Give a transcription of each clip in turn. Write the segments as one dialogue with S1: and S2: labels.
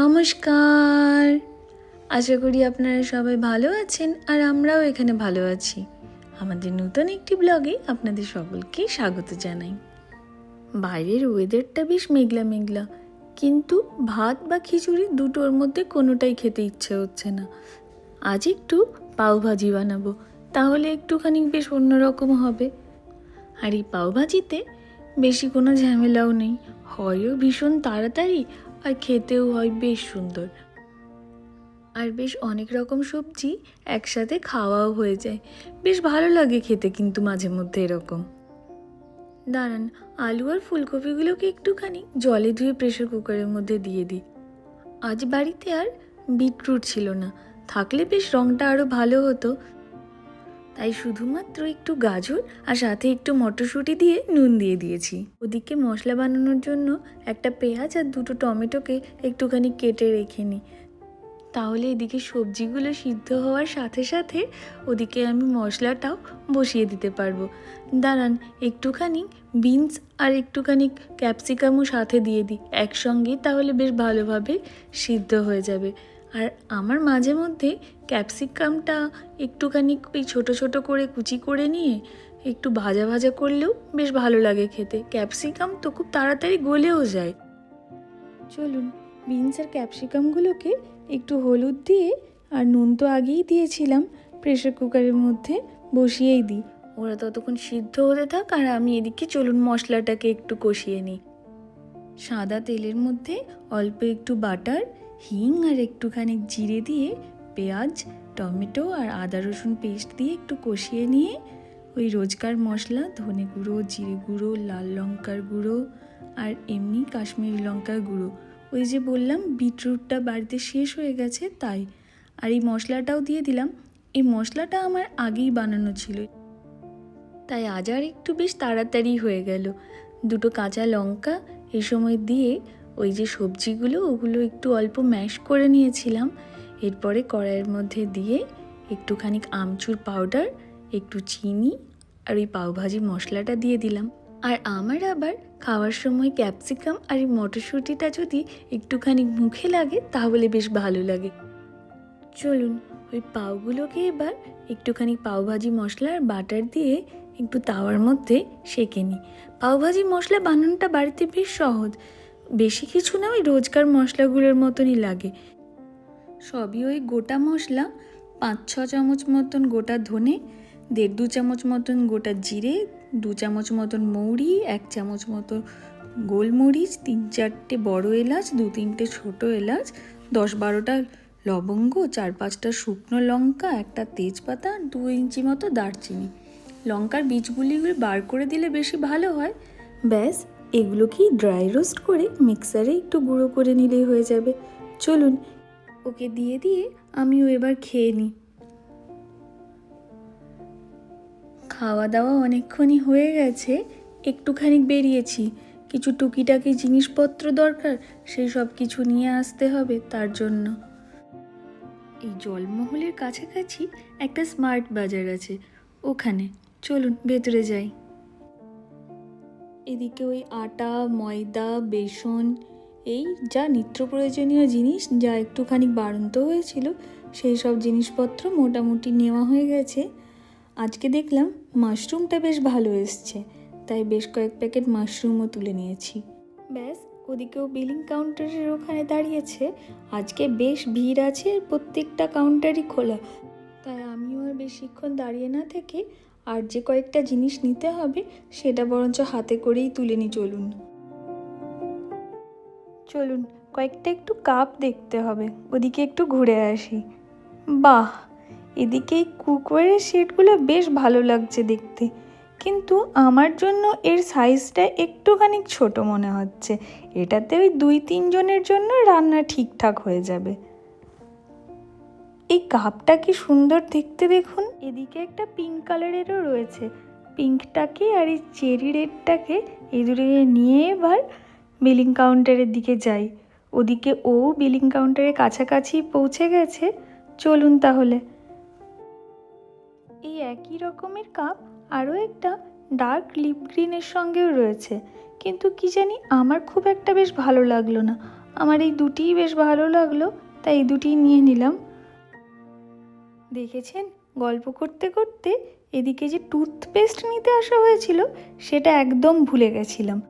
S1: নমস্কার। আশা করি আপনারা সবাই ভালো আছেন আর আমরাও এখানে ভালো আছি। আমাদের নতুন একটি ব্লগে আপনাদের সকলকে স্বাগত জানাই। বাইরের ওয়েদারটা বেশ মেঘলা মেঘলা, কিন্তু ভাত বা খিচুড়ি দুটোর মধ্যে কোনোটাই খেতে ইচ্ছে হচ্ছে না। আজ একটু পাওভাজি বানাবো, তাহলে একটুখানি বেশ অন্যরকম হবে। আর এই পাওভাজিতে বেশি কোনো ঝামেলাও নেই, হয়ও ভীষণ তাড়াতাড়ি আর খেতেও হয় বেশ সুন্দর। আর বেশ অনেক রকম সবজি একসাথে খাওয়াও হয়ে যায়। বেশ ভালো লাগে খেতে কিন্তু মাঝে মধ্যে এরকম। দাঁড়ান, আলু আর ফুলকপিগুলোকে একটুখানি জলে ধুয়ে প্রেশার কুকারের মধ্যে দিয়ে দিই। আজ বাড়িতে আর বিটরুট ছিল না। থাকলে বেশ রঙটা আরও ভালো হতো। তাই শুধুমাত্র একটু গাজর আর সাথে একটু মটরশুঁটি দিয়ে নুন দিয়ে দিয়েছি। ওদিকে মশলা বানানোর জন্য একটা পেঁয়াজ আর দুটো টমেটোকে একটুখানি কেটে রেখে নিই তাহলে এদিকে সবজিগুলো সিদ্ধ হওয়ার সাথে সাথে ওদিকে আমি মশলাটাও বসিয়ে দিতে পারব। দাঁড়ান, একটুখানি বিনস আর একটুখানি ক্যাপসিকামও সাথে দিয়ে দিই। একসঙ্গে তাহলে বেশ ভালোভাবে সিদ্ধ হয়ে যাবে। আর আমার মাঝে মধ্যে ক্যাপসিকামটা একটুখানি ওই ছোটো ছোটো করে কুচি করে নিয়ে একটু ভাজা ভাজা করলেও বেশ ভালো লাগে খেতে। ক্যাপসিকাম তো খুব তাড়াতাড়ি গলেও যায়। চলুন, বিনস আর ক্যাপসিকামগুলোকে একটু হলুদ দিয়ে আর নুন তো আগেই দিয়েছিলাম প্রেশার কুকারের মধ্যে বসিয়েই দিই। ওরা ততক্ষণ সিদ্ধ হতে থাক আর আমি এদিকে চলুন মশলাটাকে একটু কষিয়ে নিই। সাদা তেলের মধ্যে অল্প একটু বাটার হিং আর একটুখানি জিরে দিয়ে পেঁয়াজ, টমেটো আর আদা রসুন পেস্ট দিয়ে একটু কষিয়ে নিয়ে ওই রোজকার মশলা, ধনে গুঁড়ো, জিরে গুঁড়ো, লাল লঙ্কার গুঁড়ো আর এমনি কাশ্মীরি লঙ্কার গুঁড়ো। ওই যে বললাম, বিটরুটটা বাড়িতে শেষ হয়ে গেছে তাই। আর এই মশলাটাও দিয়ে দিলাম। এই মশলাটা আমার আগেই বানানো ছিল। তাই আজ আর একটু বেশ তাড়াতাড়ি হয়ে গেল। দুটো কাঁচা লঙ্কা এ সময় দিয়ে ওই যে সবজিগুলো, ওগুলো একটু অল্প ম্যাশ করে নিয়েছিলাম। এরপরে কড়াইয়ের মধ্যে দিয়ে একটুখানি আমচুর পাউডার একটু চিনি আর ওই পাওভাজি মশলাটা দিয়ে দিলাম। আর আমার আবার খাওয়ার সময় ক্যাপসিকাম আর এই মটরশুঁটিটা যদি একটুখানি মুখে লাগে, তাহলে বেশ ভালো লাগে। চলুন, ওই পাওগুলোকে এবার একটুখানি পাওভাজি মশলা আর বাটার দিয়ে একটু তাওয়ার মধ্যে সেঁকে নিই। পাওভাজি মশলা বানানোটা বাড়িতে বেশ সহজ। বেশি কিছু না, ওই রোজকার মশলাগুলোর মতনই লাগে। সবই ওই গোটা মশলা, পাঁচ, ছ চামচ মতন গোটা ধনে, দেড়, দু চামচ মতন গোটা জিরে, দু চামচ মতন মৌরি, এক চামচ মতো গোলমরিচ, তিন, চারটে বড় এলাচ, দু, তিনটে ছোট এলাচ, দশ, বারোটা লবঙ্গ, চার, পাঁচটা শুকনো লঙ্কা, একটা তেজপাতা, দু ইঞ্চি মতো দারচিনি। লঙ্কার বীজগুলি বার করে দিলে বেশি ভালো হয়। ব্যাস এগুলোকেই ড্রাই রোস্ট করে মিক্সারে একটু গুঁড়ো করে নিলেই হয়ে যাবে। চলুন, ওকে দিয়ে দিয়ে আমিও এবার খেয়ে নিই। খাওয়া দাওয়া অনেকক্ষণই হয়ে গেছে একটুখানি বেরিয়েছি। কিছু টুকিটাকি জিনিসপত্র দরকার, সেই সব কিছু নিয়ে আসতে হবে তার জন্য। এই জলমহলের কাছাকাছি একটা স্মার্ট বাজার আছে, ওখানে। চলুন, ভেতরে যাই। এদিকে ওই আটা, ময়দা, বেসন, এই যা নিত্য প্রয়োজনীয় জিনিস যা একটুখানি বাড়ন্ত হয়েছিল, সেই সব জিনিসপত্র মোটামুটি নেওয়া হয়ে গেছে। আজকে দেখলাম মাশরুমটা বেশ ভালো এসছে, তাই বেশ কয়েক প্যাকেট মাশরুমও তুলে নিয়েছি। ব্যাস ওদিকেও বিলিং কাউন্টারের ওখানে দাঁড়িয়েছে। আজকে বেশ ভিড় আছে প্রত্যেকটা কাউন্টারই খোলা। তাই আমিও আর বেশিক্ষণ দাঁড়িয়ে না থেকে আর যে কয়েকটা জিনিস নিতে হবে, সেটা বরঞ্চ হাতে করেই তুলে নিই, চলুন। চলুন, কয়েকটা একটু কাপ দেখতে হবে, ওদিকে একটু ঘুরে আসি। বাহ, এদিকে এই কুকওয়ারের সেটগুলো বেশ ভালো লাগছে দেখতে, কিন্তু আমার জন্য এর সাইজটা একটুখানি ছোট মনে হচ্ছে, এটাতে ওই দুই তিনজনের জন্য রান্না ঠিকঠাক হয়ে যাবে। এই কাপটা কি সুন্দর দেখতে দেখুন। এদিকে একটা পিঙ্ক কালারেরও রয়েছে। পিঙ্কটাকে আর এই চেরি রেডটাকে এই দূরে নিয়ে এবার বিলিং কাউন্টারের দিকে যাই। ওদিকে ও বিলিং কাউন্টারের কাছাকাছি পৌঁছে গেছে। চলুন তাহলে। এই একই রকমের কাপ আরও একটা ডার্ক লিপ গ্রিনের সঙ্গেও রয়েছে। কিন্তু কি জানি আমার খুব একটা বেশ ভালো লাগল না। আমার এই দুটিই বেশ ভালো লাগল, তাই এই দুটিই নিয়ে নিলাম। দেখেছেন? গল্প করতে করতে এদিকে যে টুথপেস্ট নিতে আসা হয়েছিল, সেটা একদম ভুলে গেছিলাম।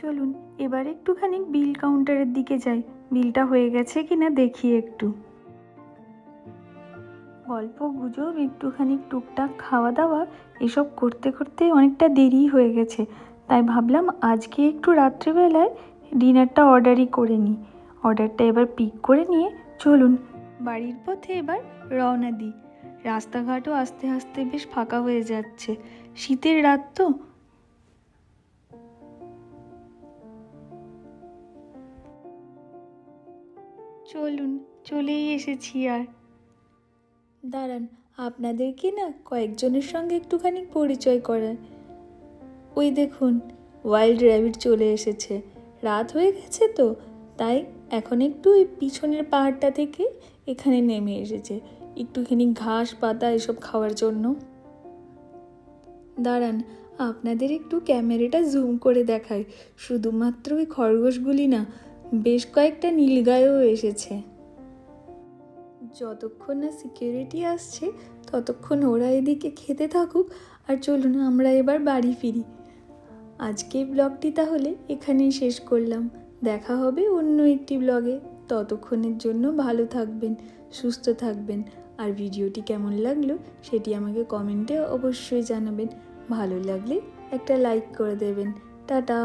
S1: চলুন, এবার একটুখানি বিল কাউন্টারের দিকে যাই। বিলটা হয়ে গেছে কিনা দেখি একটু। গল্প, গুজব, একটুখানি টুকটাক খাওয়া দাওয়া এসব করতে করতে অনেকটা দেরি হয়ে গেছে। তাই ভাবলাম আজকে একটু রাত্রিবেলায় ডিনারটা অর্ডারই করে নিই। অর্ডারটা এবার পিক করে নিয়ে চলুন বাড়ির পথে এবার রওনা দিই। রাস্তাঘাটও আস্তে আস্তে বেশ ফাঁকা হয়ে যাচ্ছে। শীতের রাত তো। চলুন, চলেই এসেছি আর। দাঁড়ান আপনাদেরকে না কয়েকজনের সঙ্গে একটুখানি পরিচয় করায় ওই দেখুন, ওয়াইল্ড র্যাবিট চলে এসেছে। রাত হয়ে গেছে তো, তাই এখন একটু ওই পিছনের পাহাড়টা থেকে এখানে নেমে এসেছে। একটুখানি ঘাস, পাতা এসব খাওয়ার জন্য। দাঁড়ান, আপনাদের একটু ক্যামেরাটা জুম করে দেখাই। শুধুমাত্র ওই খরগোশগুলি না, বেশ কয়েকটা নীলগায়ও এসেছে। যতক্ষণ না সিকিউরিটি আসছে, ততক্ষণ ওরা এদিকে খেতে থাকুক। আর চলুন, আমরা এবার বাড়ি ফিরি। আজকে ব্লগটি তাহলে এখানেই শেষ করলাম। দেখা হবে অন্য একটি ব্লগে ততক্ষণের জন্য ভালো থাকবেন, সুস্থ থাকবেন। আর ভিডিওটি কেমন লাগল সেটি আমাকে কমেন্টে অবশ্যই জানাবেন। ভালো লাগলে একটা লাইক করে দেবেন। টাটা!